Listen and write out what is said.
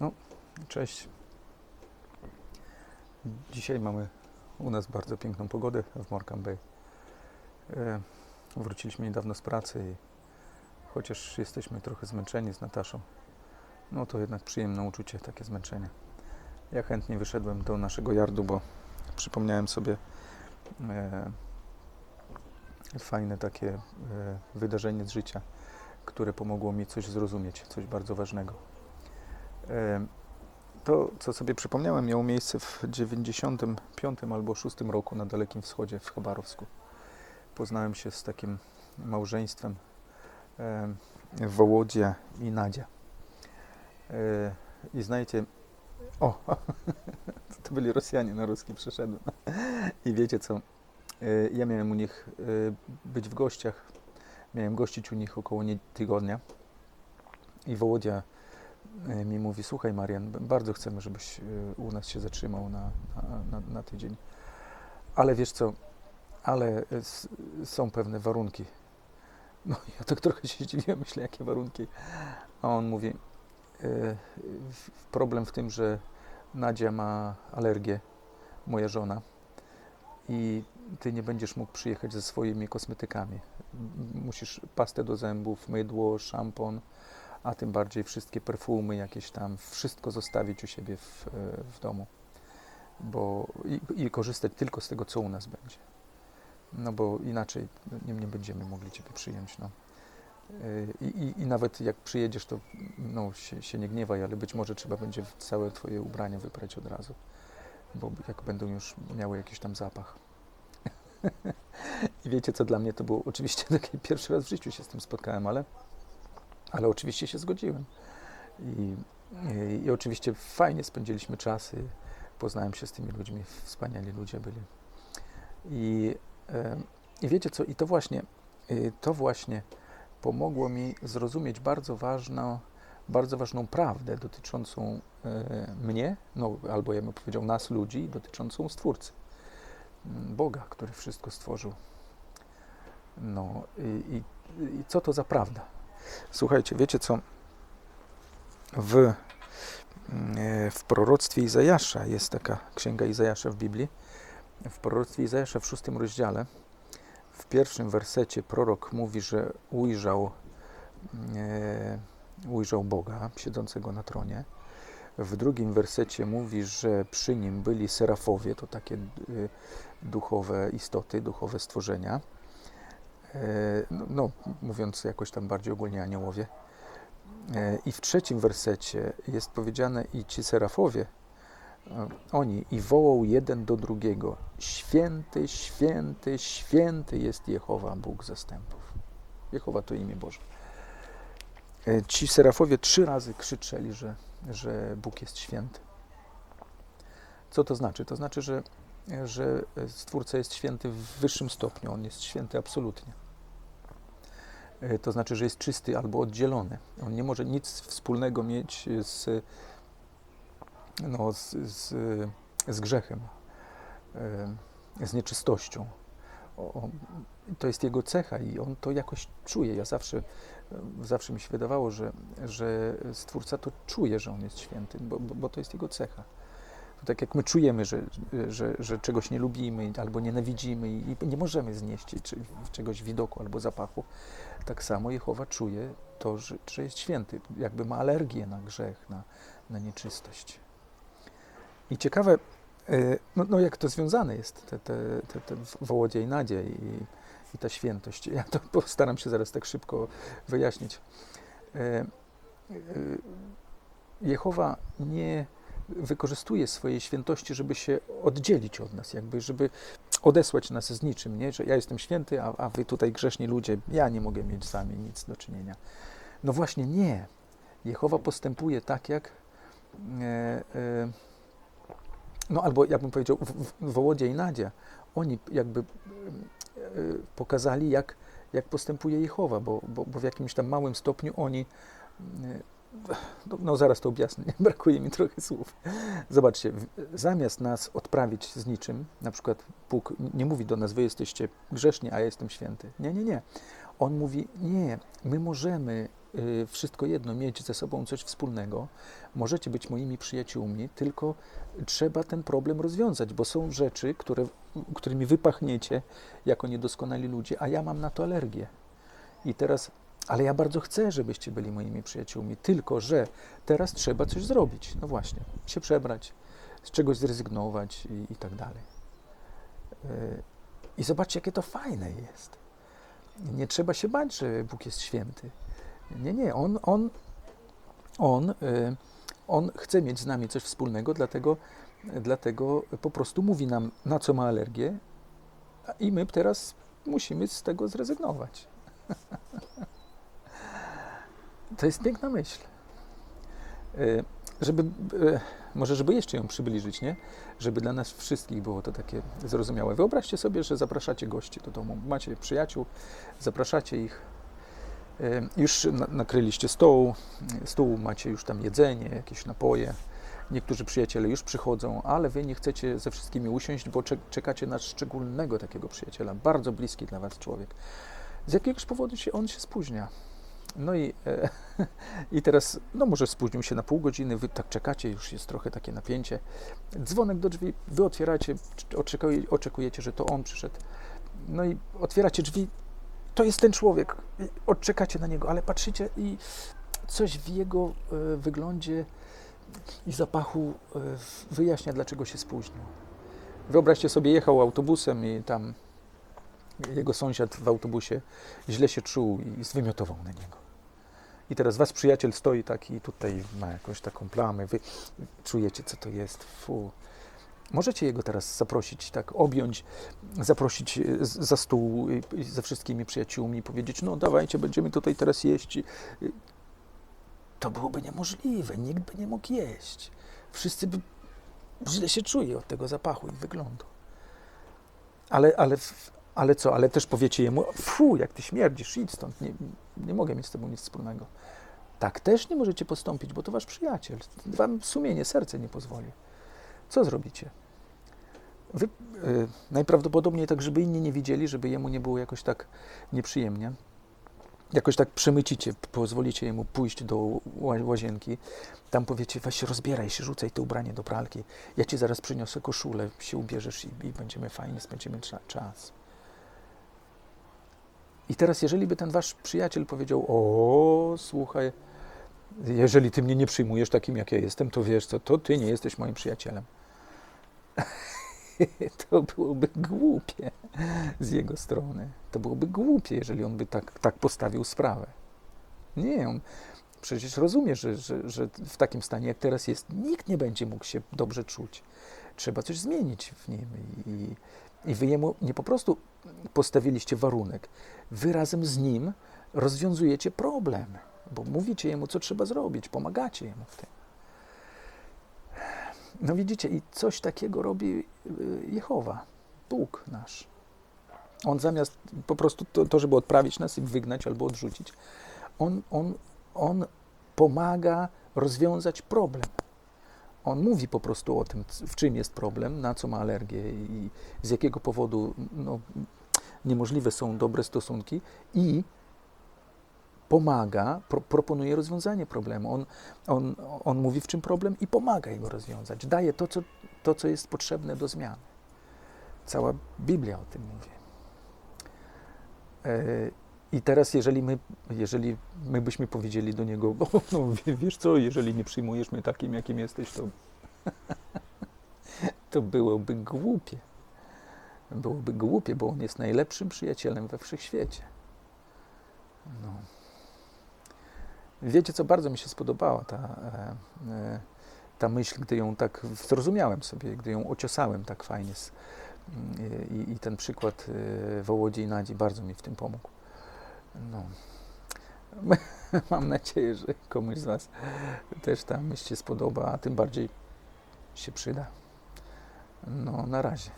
No, cześć. Dzisiaj mamy u nas bardzo piękną pogodę w Morecambe Bay. E, wróciliśmy niedawno z pracy i chociaż jesteśmy trochę zmęczeni z Nataszą, no to jednak przyjemne uczucie, takie zmęczenie. Ja chętnie wyszedłem do naszego yardu, bo przypomniałem sobie e, fajne takie e, wydarzenie z życia, które pomogło mi coś zrozumieć, coś bardzo ważnego. To, co sobie przypomniałem, miało miejsce w 95 albo 6 roku na Dalekim Wschodzie w Chabarowsku. Poznałem się z takim małżeństwem Wołodzia i Nadzia. E, I znajcie, o, to byli Rosjanie, na ruski przeszedłem. I wiecie co, e, ja miałem u nich e, być w gościach, miałem gościć u nich około tygodnia i Wołodzia mi mówi, słuchaj Marian, bardzo chcemy, żebyś e, u nas się zatrzymał na, na, na, tydzień, ale wiesz co, ale e, są pewne warunki. No ja tak trochę się zdziwiłem, myślę, jakie warunki. A on mówi, e, problem w tym, że Nadzia ma alergię, moja żona, i ty nie będziesz mógł przyjechać ze swoimi kosmetykami. Musisz pastę do zębów, mydło, szampon, a tym bardziej wszystkie perfumy jakieś tam, wszystko zostawić u siebie w, e, w domu. Bo i, i korzystać tylko z tego, co u nas będzie. No bo inaczej nie, nie będziemy mogli Ciebie przyjąć. No. E, I, i, I nawet jak przyjedziesz, to no, się, się nie gniewaj, ale być może trzeba będzie całe Twoje ubrania wyprać od razu, bo jak będą już miały jakiś tam zapach. I wiecie, co dla mnie to było? Oczywiście taki pierwszy raz w życiu się z tym spotkałem, ale, ale oczywiście się zgodziłem. I, i, I oczywiście fajnie spędziliśmy czas i poznałem się z tymi ludźmi, wspaniali ludzie byli. I, i wiecie co? I to właśnie, y, to właśnie pomogło mi zrozumieć bardzo ważną, bardzo ważną prawdę dotyczącą e, mnie, no, albo ja bym powiedział nas ludzi, dotyczącą Stwórcy. Boga, który wszystko stworzył. No i, i, i co to za prawda? Słuchajcie, wiecie co? W, mm, e, w proroctwie Izajasza jest taka księga Izajasza w Biblii. W proroctwie Izajasza w szóstym rozdziale, w pierwszym wersecie prorok mówi, że ujrzał, e, ujrzał Boga siedzącego na tronie. W drugim wersecie mówi, że przy nim byli serafowie, to takie e, duchowe istoty, duchowe stworzenia. E, No, no, mówiąc jakoś tam bardziej ogólnie aniołowie. E, I w trzecim wersecie jest powiedziane i ci serafowie, e, oni i wołał jeden do drugiego, święty, święty, święty jest Jehowa, Bóg zastępów. Jehowa to imię Boże. Ci serafowie trzy razy krzyczeli, że, że Bóg jest święty. Co to znaczy? To znaczy, że, że Stwórca jest święty w wyższym stopniu, On jest święty absolutnie. E, To znaczy, że jest czysty albo oddzielony. On nie może nic wspólnego mieć z, no, z, z, z grzechem, e, z nieczystością. To jest jego cecha i on to jakoś czuje. Ja zawsze, e, zawsze mi się wydawało, że, że Stwórca to czuje, że on jest święty, bo, bo to jest jego cecha. Tak jak my czujemy, że, że, że czegoś nie lubimy albo nienawidzimy i nie możemy znieść czegoś widoku albo zapachu, tak samo Jehowa czuje to, że, że jest święty, jakby ma alergię na grzech, na, na nieczystość. I ciekawe, e, no, no jak to związane jest, te, te, te, te wołodzie i nadzie i, i ta świętość. Ja to postaram się zaraz tak szybko wyjaśnić. E, e, Jehowa nie wykorzystuje swojej świętości, żeby się oddzielić od nas, jakby, żeby odesłać nas z niczym, nie? że ja jestem święty, a, a wy tutaj grzeszni ludzie, ja nie mogę mieć z wami nic do czynienia. No właśnie nie. Jehowa postępuje tak, jak e, e, no albo jakbym powiedział, w, Wołodzie i Nadia, oni jakby e, pokazali, jak, jak postępuje Jehowa, bo, bo, bo w jakimś tam małym stopniu oni e, no, no zaraz to objaśnię, brakuje mi trochę słów. Zobaczcie, zamiast nas odprawić z niczym, na przykład Bóg nie mówi do nas, wy jesteście grzeszni, a ja jestem święty. Nie, nie, nie. On mówi, nie, my możemy y, wszystko jedno, mieć ze sobą coś wspólnego. Możecie być moimi przyjaciółmi, tylko trzeba ten problem rozwiązać, bo są rzeczy, które, którymi wypachniecie jako niedoskonali ludzie, a ja mam na to alergię. I teraz, ale ja bardzo chcę, żebyście byli moimi przyjaciółmi, tylko że teraz trzeba coś zrobić. No właśnie, się przebrać, z czegoś zrezygnować i, i tak dalej. Y, I zobaczcie, jakie to fajne jest. Nie trzeba się bać, że Bóg jest święty. Nie, nie, On, on, on, y, on chce mieć z nami coś wspólnego, dlatego, dlatego po prostu mówi nam, na co ma alergię, i my teraz musimy z tego zrezygnować. To jest piękna myśl. Y, żeby, y, może żeby jeszcze ją przybliżyć, nie? Żeby dla nas wszystkich było to takie zrozumiałe. Wyobraźcie sobie, że zapraszacie gości do domu. Macie przyjaciół, zapraszacie ich. y, Już na- nakryliście stoł, stół, macie już tam jedzenie, jakieś napoje. Niektórzy przyjaciele już przychodzą, ale wy nie chcecie ze wszystkimi usiąść, bo cze- czekacie na szczególnego takiego przyjaciela, bardzo bliski dla was człowiek. Z jakiegoś powodu się on się spóźnia. No i, e, i teraz, no może spóźnił się na pół godziny, wy tak czekacie, już jest trochę takie napięcie. Dzwonek do drzwi, wy otwieracie, oczekuje, oczekujecie, że to on przyszedł. No i otwieracie drzwi, to jest ten człowiek, odczekacie na niego, ale patrzycie i coś w jego e, wyglądzie i zapachu e, wyjaśnia, dlaczego się spóźnił. Wyobraźcie sobie, jechał autobusem i tam jego sąsiad w autobusie źle się czuł i zwymiotował na niego. I teraz was przyjaciel stoi taki tutaj ma jakąś taką plamę, wy czujecie co to jest, fu. Możecie jego teraz zaprosić, tak objąć, zaprosić e, za stół i- i ze wszystkimi przyjaciółmi i powiedzieć, no dawajcie, będziemy tutaj teraz jeść. I- To byłoby niemożliwe, nikt by nie mógł jeść. Wszyscy by źle się czuli od tego zapachu i wyglądu. Ale, ale, w- ale co, ale też powiecie jemu, fu, jak ty śmierdzisz, idź stąd, nie, nie mogę mieć z tobą nic wspólnego. Tak też nie możecie postąpić, bo to wasz przyjaciel. Wam sumienie, serce nie pozwoli. Co zrobicie? Wy, y, najprawdopodobniej tak, żeby inni nie widzieli, żeby jemu nie było jakoś tak nieprzyjemnie. Jakoś tak przemycicie, pozwolicie jemu pójść do ła- łazienki. Tam powiecie, weź rozbieraj się, rzucaj to ubranie do pralki. Ja ci zaraz przyniosę koszulę, się ubierzesz i, i będziemy fajnie, spędzimy cza- czas. I teraz, jeżeli by ten wasz przyjaciel powiedział, o, słuchaj, jeżeli ty mnie nie przyjmujesz takim, jak ja jestem, to wiesz co, to ty nie jesteś moim przyjacielem. to byłoby głupie z jego strony. To byłoby głupie, jeżeli on by tak, tak postawił sprawę. Nie, on przecież rozumie, że, że, że w takim stanie, jak teraz jest, nikt nie będzie mógł się dobrze czuć. Trzeba coś zmienić w nim. I, i wy jemu nie po prostu postawiliście warunek, wy razem z nim rozwiązujecie problem, bo mówicie jemu, co trzeba zrobić, pomagacie jemu w tym. No widzicie, i coś takiego robi y, Jehowa, Bóg nasz. On zamiast po prostu to, to żeby odprawić nas i wygnać albo odrzucić, on, on, on pomaga rozwiązać problem. On mówi po prostu o tym, w czym jest problem, na co ma alergię i z jakiego powodu no, niemożliwe są dobre stosunki i pomaga, pro, proponuje rozwiązanie problemu. On, on, on mówi, w czym problem i pomaga jego rozwiązać. Daje to co, to, co jest potrzebne do zmiany. Cała Biblia o tym mówi. I teraz, jeżeli my, jeżeli my byśmy powiedzieli do niego, no wie- wiesz co, jeżeli nie przyjmujesz mnie takim, jakim jesteś, to, to byłoby głupie. Byłoby głupie, bo on jest najlepszym przyjacielem we wszechświecie. No. Wiecie, co bardzo mi się spodobała ta, e, e, ta myśl, gdy ją tak zrozumiałem sobie, gdy ją ociosałem tak fajnie. Z, i, I ten przykład e, Wołodzi i Nadzi bardzo mi w tym pomógł. No. Mam nadzieję, że komuś z Was też ta myśl się spodoba, a tym bardziej się przyda. No, na razie.